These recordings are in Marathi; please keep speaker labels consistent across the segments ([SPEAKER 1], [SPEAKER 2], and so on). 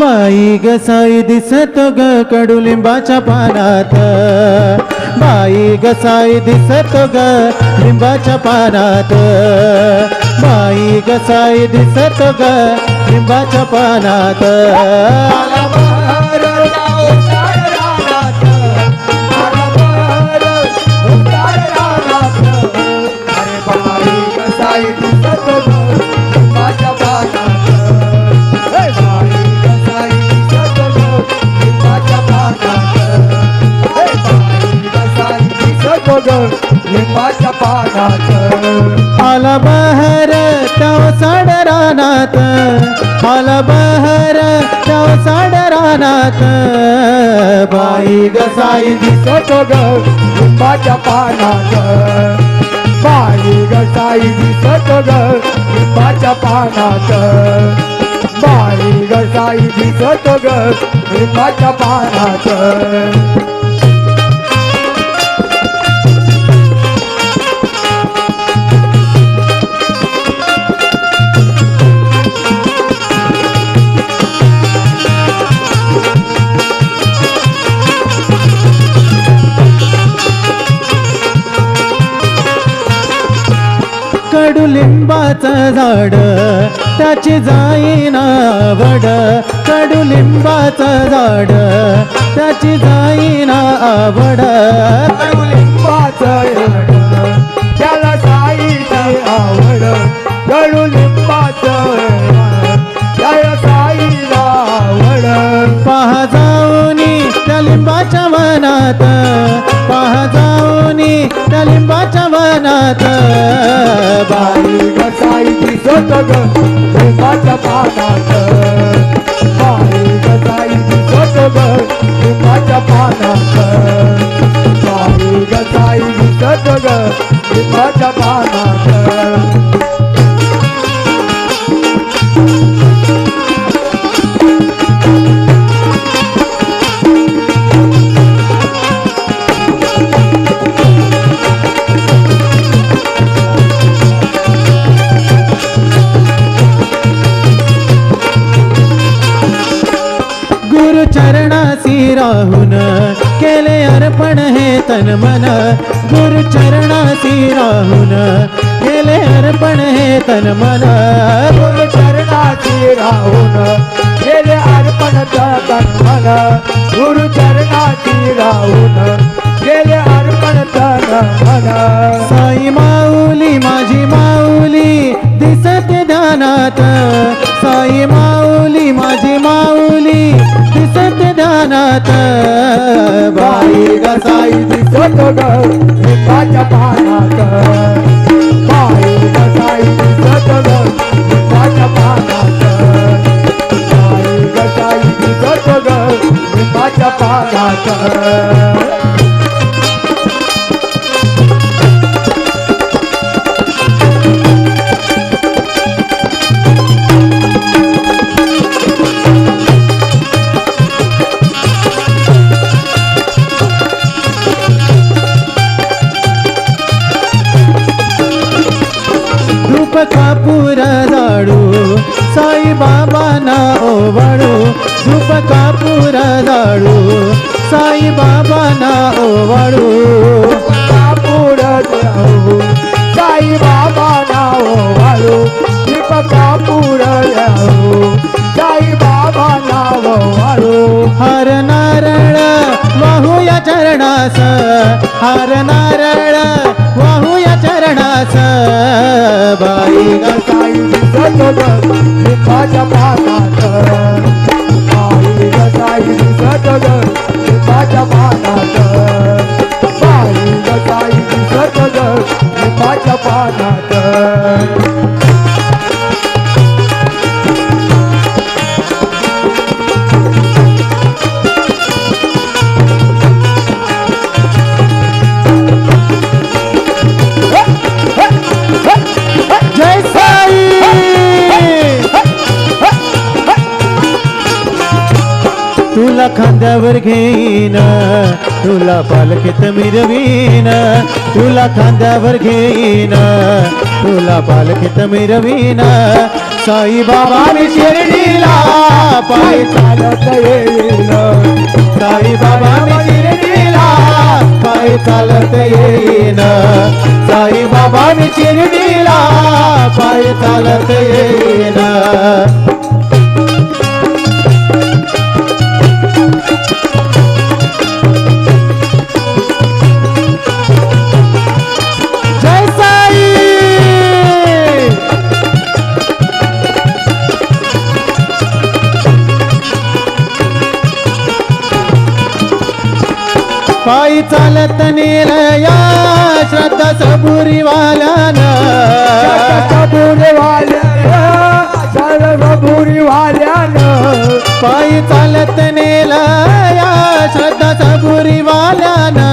[SPEAKER 1] बाई ग साई दिसत ग कडुलिंबाच्या पानात. बाई ग साई दिसत ग लिंबाच्या पानात. बाई ग साई दिसत ग लिंबाच्या पानात.
[SPEAKER 2] आला ग माझ्या पानात.
[SPEAKER 1] आला बहर तव साड रानात. आला बहर तव साड रानात. बाई ग साई
[SPEAKER 2] दिसत ग लिंबाच्या पानात. बाई ग साई दिसत ग लिंबाच्या पानात. बाई ग साई दिसत ग लिंबाच्या पानात.
[SPEAKER 1] कडुलिंबाचं झाड त्याची जाईना आवड. कडुलिंबाचं झाड त्याची जाईना आवड.
[SPEAKER 2] कडुलिंबाचं झाड त्याला जाईना आवड. कडुलिंबाचं
[SPEAKER 1] वनात. पहा जाऊनी त्या लिंबाच्या वनात. बाई
[SPEAKER 2] बाई कसाई दिसत लिंबाच्या पानात. बाई कसाई दिसत लिंबाच्या पानात. बाई कसाई दिसत
[SPEAKER 1] केले अर्पण हे तन मन. गुरु चरणासी राहून केले अर्पण हे तन मन.
[SPEAKER 2] गुरु चरणाची राहून गेले अर्पण तन मन. गुरु चरणाची राहून गेले अर्पण तन मन.
[SPEAKER 1] साई माऊली माझी माऊली दिसते ध्यानात. साई माऊली माझी माऊली दिसते ध्यानात बाई गसाई साई
[SPEAKER 2] दिसत ग लिंबाच्या पानात. बाई गसाई दिसत ग लिंबाच्या पानात. बाई गसाई दिसत ग लिंबाच्या पानात.
[SPEAKER 1] कापूर जाडू साई बाबांना ओवाळू कापूर
[SPEAKER 2] जाऊ साई बाबा नाव वाळू दीप कापूर जाऊ साई बाबा नाव वाळू
[SPEAKER 1] हर नारळ वाहू या चरणास हर नारळ वाहू या चरणास बाई ग
[SPEAKER 2] साई दिसत पानात
[SPEAKER 1] खांद्यावर घेईन. तुला पालखीत मिरवीन. तुला खांद्यावर घेईन. तुला पालखीत मिरवीन. साईबाबा मी शिर्डीला पाय
[SPEAKER 2] चालत
[SPEAKER 1] येईन. साईबाबा मी शिर्डीला पाय चालत येईन. साईबाबा मी शिर्डीला पाय चालत येईन. चालत नेलया श्रद्धा सबुरीवाल्यानं
[SPEAKER 2] वाल्यानं
[SPEAKER 1] पायी चालत नेलया श्रद्धा सबुरीवाल्यानं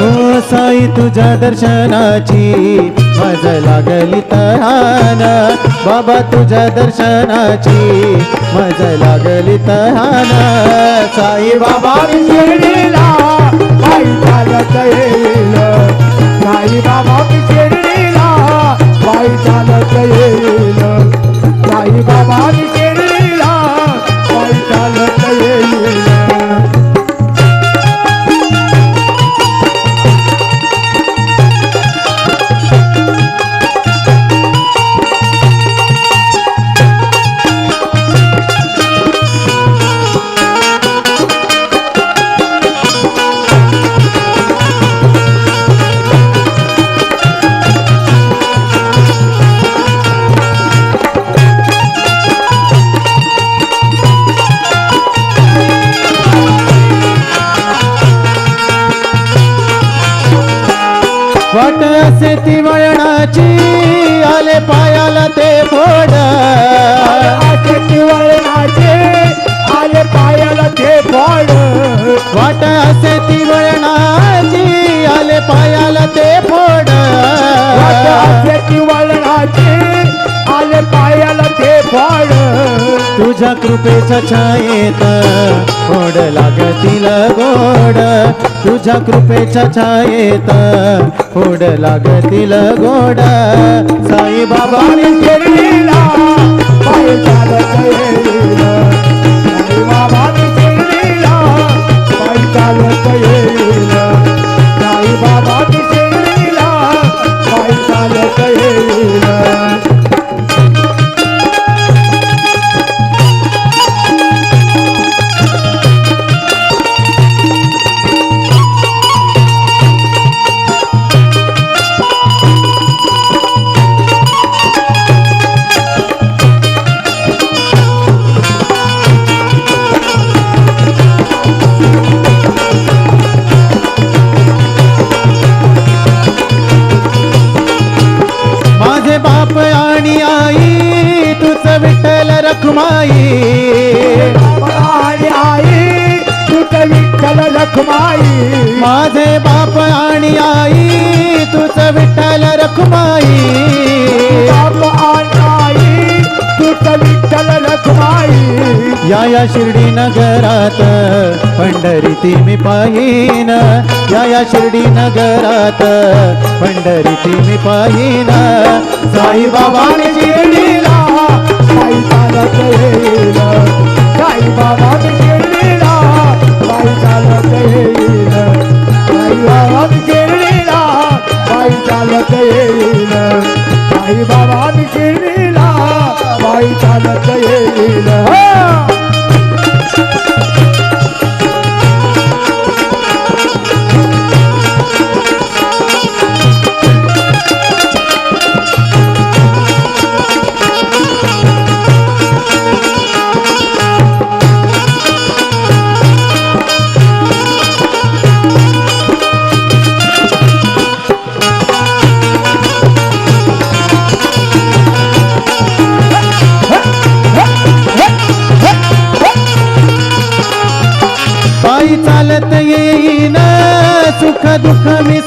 [SPEAKER 1] हो साई तुझ्या दर्शनाची मज लागली तहान बाबा तुझ्या दर्शनाची मज लागली तहान साई बाबा
[SPEAKER 2] शिर्डीला पायी चालत येईल साई बाबा शिर्डीला पायी चालत येईल साई बाबा
[SPEAKER 1] वळणाचे आले पायाला ते फोड. तुझ्या कृपेच्या छायेत गोड लागतील गोड. तुझ्या कृपेच्या छायेत गोड लागतील गोड. साई बाबा
[SPEAKER 2] पाय चालत येईल.
[SPEAKER 1] विठ्ठल रखुमाई
[SPEAKER 2] आणि आई तुझ विठ्ठल लखमाई.
[SPEAKER 1] माझे बाप आणि आई तुझ विठ्ठल रखुमाई
[SPEAKER 2] बाप आणि आई तुझ विठ्ठल लखमाई.
[SPEAKER 1] या या शिर्डी नगरात पंढरी ती मी पाहिन. या या शिर्डी नगरात पंढरी ती मी पाहिन. साई बाबा
[SPEAKER 2] शिर्डीला चालत येईल साई बाबा शिर्डीला पायी चालत येईल साई बाबा पायी चालत येईल. साई बाबा पायी चालत येईल.
[SPEAKER 1] सुख दुःख मी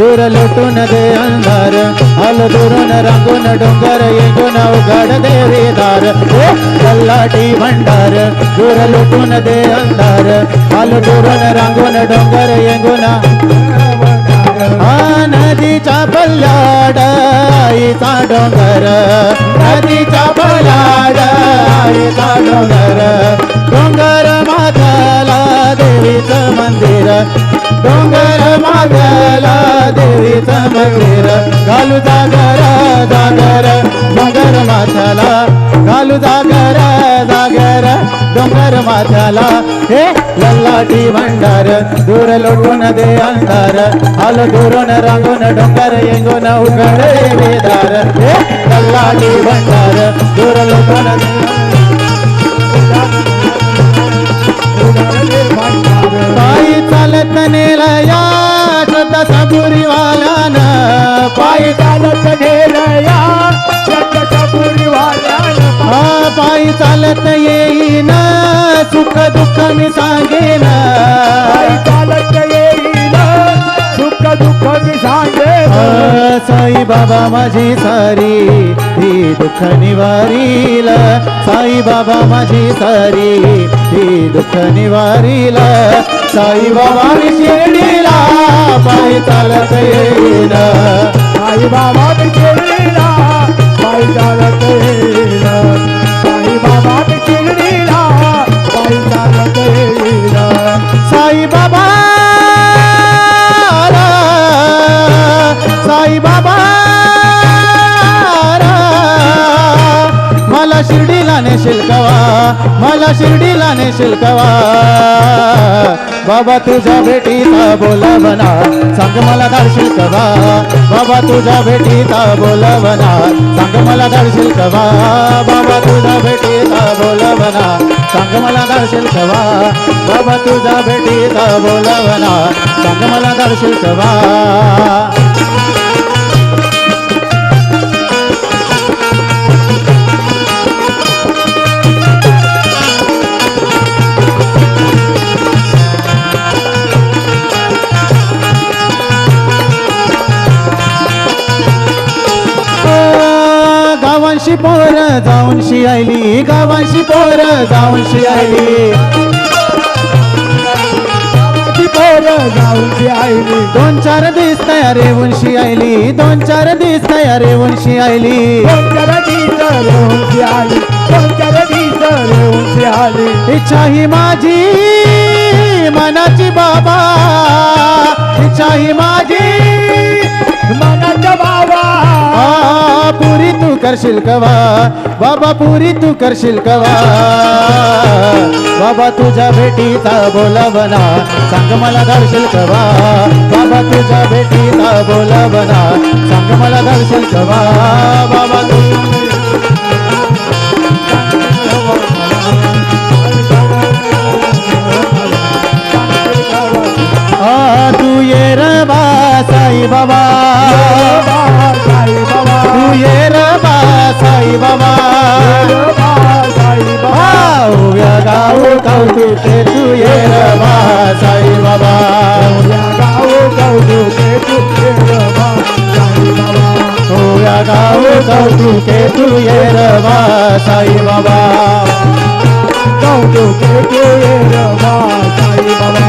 [SPEAKER 1] दूर लुटून दे अंधार आलो दुरून रांगून डोंगर येऊन उघड देवीदार दार. ए, भंडार दूर लुटून दे अंधार आलो दुरून रांगून डोंगर येऊन नदीचा नदीच्या पल्ल्याड डोंगर नदीच्या पल्ल्याड डोंगर. डोंगर माथाला देवीचं मंदिर डोंगर माथ्याला देवीचा मंदिर. घालू जागर जागर डोंगर माथ्याला. घालू जागर जागर डोंगर माथ्याला. हे लल्लाटी भंडार दूर लोटून दे अंधार. आलो दुरून रांगून डोंगर येंगून उघड वेदार हे लल्लाटी भंडार दूर लोटून दे पायी चालत नेला या सबुरी वाल्यानं पायी
[SPEAKER 2] चालत नेलया
[SPEAKER 1] पायी चालत येईन सुख दुःख मी सांगेन.
[SPEAKER 2] पायी चालत येईल सुख दुःख मी सांगेन.
[SPEAKER 1] साई बाबा माझी सारी ही दुःख निवारील. साई बाबा माझी सारी ही दुःख निवारील. साई बाबा शिर्डीला पायी चालत येईन.
[SPEAKER 2] आई बाबा मी पायी चालत येईल साई बाबा मी पायी चालत येईल
[SPEAKER 1] साई बाबा साई बाबा मला शिर्डीला नेशील कवा? मला शिर्डीला नेशील कवा? बाबा तुझ्या भेटीचा बोलावना. सांग मला धाडशील कवा? बाबा तुझ्या भेटीचा बोलावना. सांग मला धाडशील कवा? बाबा तुझ्या भेटीचा बोलावना. सांग मला धाडशील कवा? बाबा तुझ्या भेटीचा बोलावना. सांग मला धाडशील कवा? पोर जाऊनशी आयली गावांशी पोर
[SPEAKER 2] पोर जाऊन ती आईली
[SPEAKER 1] दोन चार दिस तयार येऊनशी आयली दोन चार दिस तयार येऊनशी आयली इच्छा ही माझी मनाची बाबा. इच्छा ही माझी
[SPEAKER 2] बाबा
[SPEAKER 1] पुरी तू करशील कवा? बाबा पुरी तू करशील कवा? बाबा तुझ्या भेटीचा बोलावना सांग मला धाडशील कवा? बाबा तुझ्या भेटीचा बोलावना सांग मला धाडशील कवा? बाबा तू कौतुके तू ये
[SPEAKER 2] रवा साई बाबा.
[SPEAKER 1] कौतुके ये
[SPEAKER 2] रवा साई बाबा.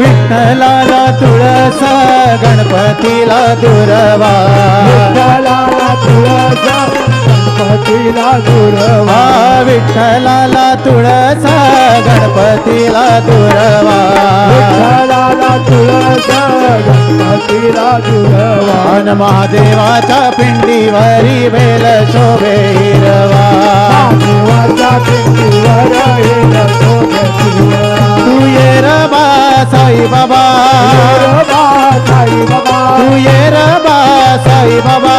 [SPEAKER 1] विठ्ठला तुळसा गणपतीला दुरवा.
[SPEAKER 2] विठ्ठलाला तुळजा गणपतीला दुर्वा
[SPEAKER 1] विठ्ठलाला तुळसा गणपतीला दुरवा
[SPEAKER 2] विठ्ठलाला तुळजा गणपतीला दुर्वा
[SPEAKER 1] महादेवाच्या पिंडीवरी बेल शोभे हिरवा.
[SPEAKER 2] पिंडीवर.
[SPEAKER 1] तू ये रे बा साई बाबा
[SPEAKER 2] साई बाबा
[SPEAKER 1] तू ये रे बा साई बाबा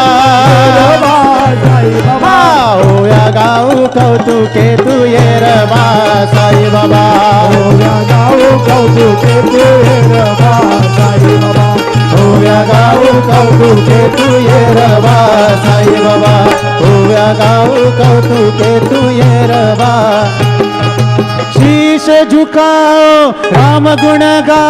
[SPEAKER 1] कौतुके तुये रवा साई बाबा ओव्या रवा साई बाबा ओव्या गाऊ कौतुके तुये रवा शीश झुकाओ राम गुण गा